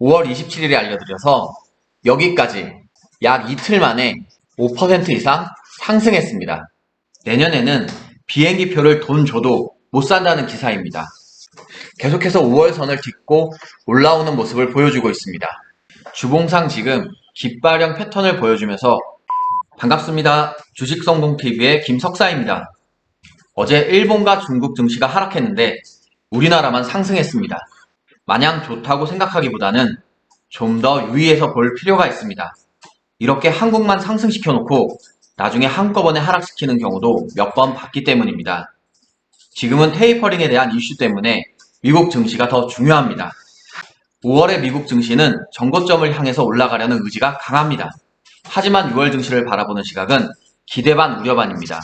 5월 27일에 알려드려서 여기까지 약 이틀 만에 5% 이상 상승했습니다. 내년에는 비행기 표를 돈 줘도 못 산다는 기사입니다. 계속해서 5월 선을 딛고 올라오는 모습을 보여주고 있습니다. 주봉상 지금 깃발형 패턴을 보여주면서 반갑습니다. 주식성공TV의 김석사입니다. 어제 일본과 중국 증시가 하락했는데 우리나라만 상승했습니다. 마냥 좋다고 생각하기보다는 좀 더 유의해서 볼 필요가 있습니다. 이렇게 한국만 상승시켜 놓고 나중에 한꺼번에 하락시키는 경우도 몇 번 봤기 때문입니다. 지금은 테이퍼링에 대한 이슈 때문에 미국 증시가 더 중요합니다. 5월의 미국 증시는 정고점을 향해서 올라가려는 의지가 강합니다. 하지만 6월 증시를 바라보는 시각은 기대 반 우려 반입니다.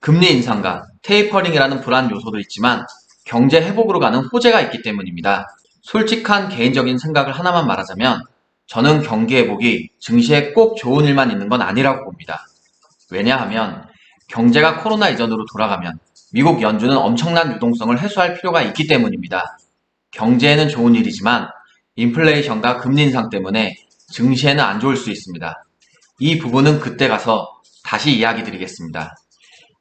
금리 인상과 테이퍼링이라는 불안 요소도 있지만 경제 회복으로 가는 호재가 있기 때문입니다. 솔직한 개인적인 생각을 하나만 말하자면 저는 경기 회복이 증시에 꼭 좋은 일만 있는 건 아니라고 봅니다. 왜냐하면 경제가 코로나 이전으로 돌아가면 미국 연준은 엄청난 유동성을 해소할 필요가 있기 때문입니다. 경제에는 좋은 일이지만 인플레이션과 금리 인상 때문에 증시에는 안 좋을 수 있습니다. 이 부분은 그때 가서 다시 이야기 드리겠습니다.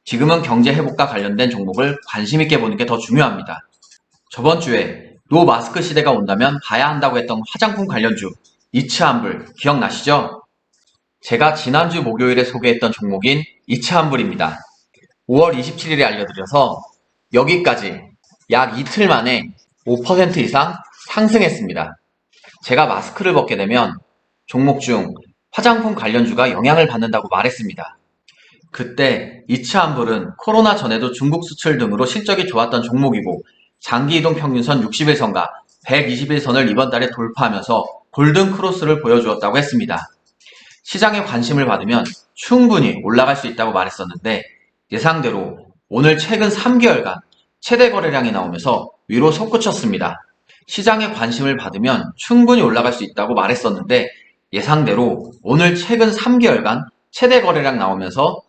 지금은 경제 회복과 관련된 종목을 관심 있게 보는 게 더 중요합니다. 저번 주에 노 마스크 시대가 온다면 봐야 한다고 했던 화장품 관련주 이츠한불 기억나시죠? 제가 지난주 목요일에 소개했던 종목인 이츠한불입니다. 5월 27일에 알려드려서 여기까지 약 이틀 만에 5% 이상 상승했습니다. 제가 마스크를 벗게 되면 종목 중 화장품 관련주가 영향을 받는다고 말했습니다. 그때 이츠한불은 코로나 전에도 중국 수출 등으로 실적이 좋았던 종목이고 장기 이동 평균선 60일선과 121선을 이번 달에 돌파하면서 골든 크로스를 보여주었다고 했습니다. 시장의 관심을 받으면 충분히 올라갈 수 있다고 말했었는데 예상대로 오늘 최근 3개월간 최대 거래량이 나오면서 위로 솟구쳤습니다. 시장의 관심을 받으면 충분히 올라갈 수 있다고 말했었는데 예상대로 오늘 최근 3개월간 최대 거래량 나오면서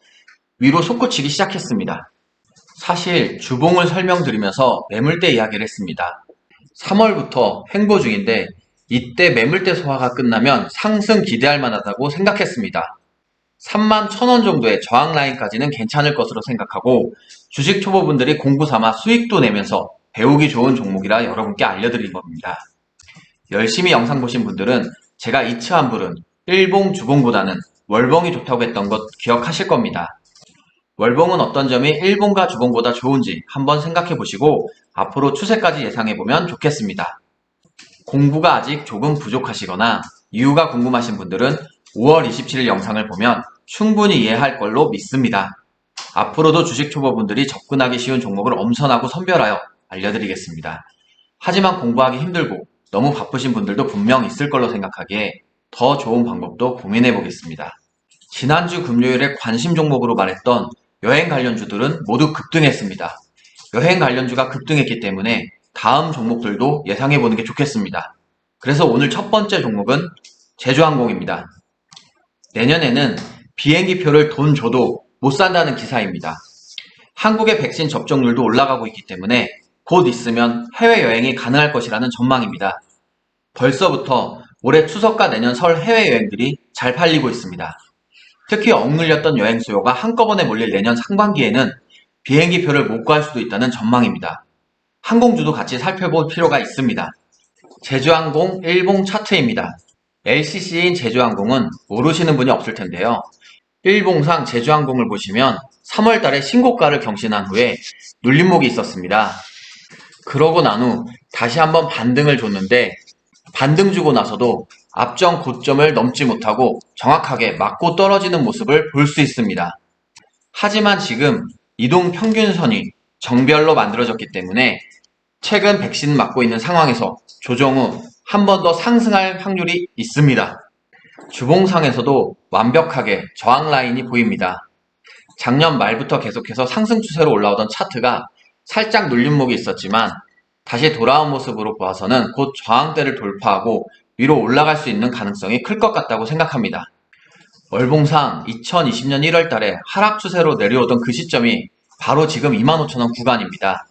위로 솟구치기 시작했습니다. 사실 주봉을 설명드리면서 매물대 이야기를 했습니다. 3월부터 횡보 중인데 이때 매물대 소화가 끝나면 상승 기대할 만하다고 생각했습니다. 3만 1000원 정도의 저항 라인까지는 괜찮을 것으로 생각하고 주식 초보분들이 공부 삼아 수익도 내면서 배우기 좋은 종목이라 여러분께 알려드린 겁니다. 열심히 영상 보신 분들은 제가 이츠한불은 일봉 주봉보다는 월봉이 좋다고 했던 것 기억하실 겁니다. 월봉은 어떤 점이 일봉과 주봉보다 좋은지 한번 생각해 보시고 앞으로 추세까지 예상해 보면 좋겠습니다. 공부가 아직 조금 부족하시거나 이유가 궁금하신 분들은 5월 27일 영상을 보면 충분히 이해할 걸로 믿습니다. 앞으로도 주식 초보분들이 접근하기 쉬운 종목을 엄선하고 선별하여 알려드리겠습니다. 하지만 공부하기 힘들고 너무 바쁘신 분들도 분명 있을 걸로 생각하기에 더 좋은 방법도 고민해 보겠습니다. 지난주 금요일에 관심 종목으로 말했던 여행 관련주들은 모두 급등했습니다. 여행 관련주가 급등했기 때문에 다음 종목들도 예상해 보는 게 좋겠습니다. 그래서 오늘 첫 번째 종목은 제주항공입니다. 내년에는 비행기 표를 돈 줘도 못 산다는 기사입니다. 한국의 백신 접종률도 올라가고 있기 때문에 곧 있으면 해외여행이 가능할 것이라는 전망입니다. 벌써부터 올해 추석과 내년 설 해외여행들이 잘 팔리고 있습니다. 특히 억눌렸던 여행 수요가 한꺼번에 몰릴 내년 상반기에는 비행기 표를 못 구할 수도 있다는 전망입니다. 항공주도 같이 살펴볼 필요가 있습니다. 제주항공 일봉 차트입니다. LCC인 제주항공은 모르시는 분이 없을 텐데요. 일봉상 제주항공을 보시면 3월 달에 신고가를 경신한 후에 눌림목이 있었습니다. 그러고 난 후 다시 한번 반등을 줬는데 반등 주고 나서도 앞전 고점을 넘지 못하고 정확하게 맞고 떨어지는 모습을 볼 수 있습니다. 하지만 지금 이동 평균선이 정별로 만들어졌기 때문에 최근 백신 맞고 있는 상황에서 조정 후 한 번 더 상승할 확률이 있습니다. 주봉상에서도 완벽하게 저항 라인이 보입니다. 작년 말부터 계속해서 상승 추세로 올라오던 차트가 살짝 눌림목이 있었지만 다시 돌아온 모습으로 보아서는 곧 저항대를 돌파하고 위로 올라갈 수 있는 가능성이 클 것 같다고 생각합니다. 월봉상 2020년 1월 달에 하락 추세로 내려오던 그 시점이 바로 지금 25,000원 구간입니다.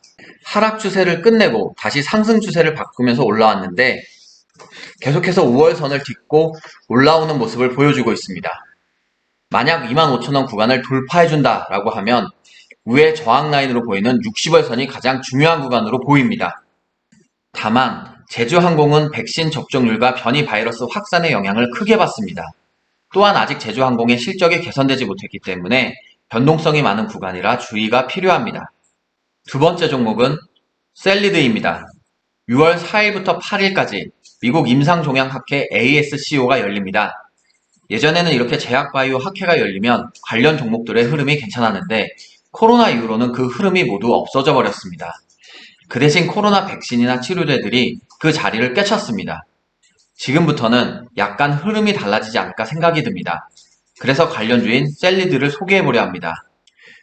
하락 추세를 끝내고 다시 상승 추세를 바꾸면서 올라왔는데 계속해서 5월 선을 딛고 올라오는 모습을 보여주고 있습니다. 만약 25,000원 구간을 돌파해준다 라고 하면 위의 저항 라인으로 보이는 60월 선이 가장 중요한 구간으로 보입니다. 다만 제주항공은 백신 접종률과 변이 바이러스 확산의 영향을 크게 받습니다. 또한 아직 제주항공의 실적이 개선되지 못했기 때문에 변동성이 많은 구간이라 주의가 필요합니다. 두 번째 종목은 셀리드입니다. 6월 4일부터 8일까지 미국 임상종양학회 ASCO가 열립니다. 예전에는 이렇게 제약바이오 학회가 열리면 관련 종목들의 흐름이 괜찮았는데 코로나 이후로는 그 흐름이 모두 없어져 버렸습니다. 그 대신 코로나 백신이나 치료제들이 그 자리를 꿰찼습니다. 지금부터는 약간 흐름이 달라지지 않을까 생각이 듭니다. 그래서 관련주인 셀리드를 소개해보려 합니다.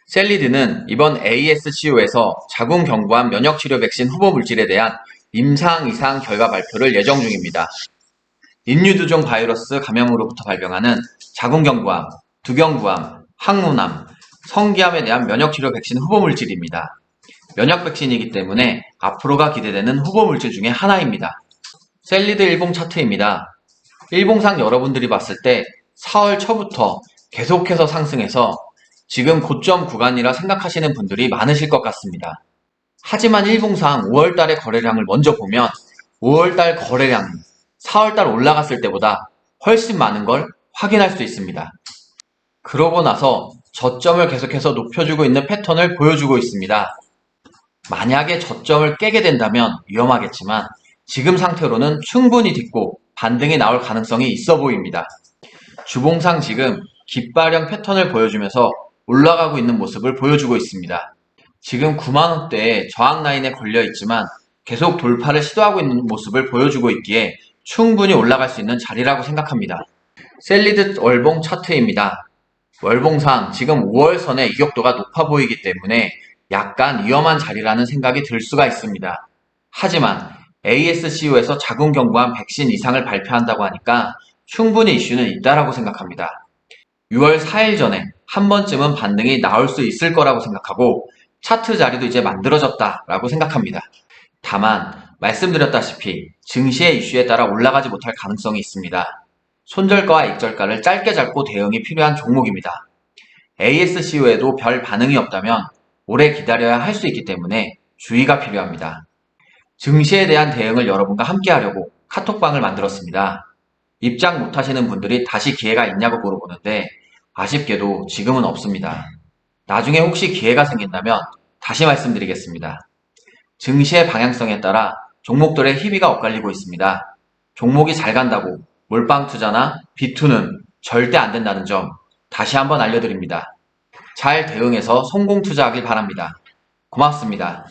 셀리드는 이번 ASCO에서 자궁 경부암 면역 치료 백신 후보 물질에 대한 임상 이상 결과 발표를 예정 중입니다. 인유두종 바이러스 감염으로부터 발병하는 자궁 경부암, 두경부암, 항문암, 성기암에 대한 면역 치료 백신 후보 물질입니다. 면역 백신이기 때문에 앞으로가 기대되는 후보 물질 중에 하나입니다. 셀리드 일봉 차트입니다. 일봉상 여러분들이 봤을 때 4월 초부터 계속해서 상승해서 지금 고점 구간이라 생각하시는 분들이 많으실 것 같습니다. 하지만 일봉상 5월달의 거래량을 먼저 보면 5월달 거래량이 4월달 올라갔을 때보다 훨씬 많은 걸 확인할 수 있습니다. 그러고 나서 저점을 계속해서 높여주고 있는 패턴을 보여주고 있습니다. 만약에 저점을 깨게 된다면 위험하겠지만 지금 상태로는 충분히 딛고 반등이 나올 가능성이 있어 보입니다. 주봉상 지금 깃발형 패턴을 보여주면서 올라가고 있는 모습을 보여주고 있습니다. 지금 9만원대에 저항 라인에 걸려 있지만 계속 돌파를 시도하고 있는 모습을 보여주고 있기에 충분히 올라갈 수 있는 자리라고 생각합니다. 셀리드 월봉 차트입니다. 월봉상 지금 5월선의 이격도가 높아 보이기 때문에 약간 위험한 자리라는 생각이 들 수가 있습니다. 하지만 ASCO에서 자궁 경부암 백신 이상을 발표한다고 하니까 충분히 이슈는 있다라고 생각합니다. 6월 4일 전에 한 번쯤은 반등이 나올 수 있을 거라고 생각하고 차트 자리도 이제 만들어졌다라고 생각합니다. 다만 말씀드렸다시피 증시의 이슈에 따라 올라가지 못할 가능성이 있습니다. 손절가와 익절가를 짧게 잡고 대응이 필요한 종목입니다. ASCO에도 별 반응이 없다면 오래 기다려야 할 수 있기 때문에 주의가 필요합니다. 증시에 대한 대응을 여러분과 함께 하려고 카톡방을 만들었습니다. 입장 못 하시는 분들이 다시 기회가 있냐고 물어보는데 아쉽게도 지금은 없습니다. 나중에 혹시 기회가 생긴다면 다시 말씀드리겠습니다. 증시의 방향성에 따라 종목들의 희비가 엇갈리고 있습니다. 종목이 잘 간다고 몰빵 투자나 비투는 절대 안 된다는 점 다시 한번 알려드립니다. 잘 대응해서 성공 투자하길 바랍니다. 고맙습니다.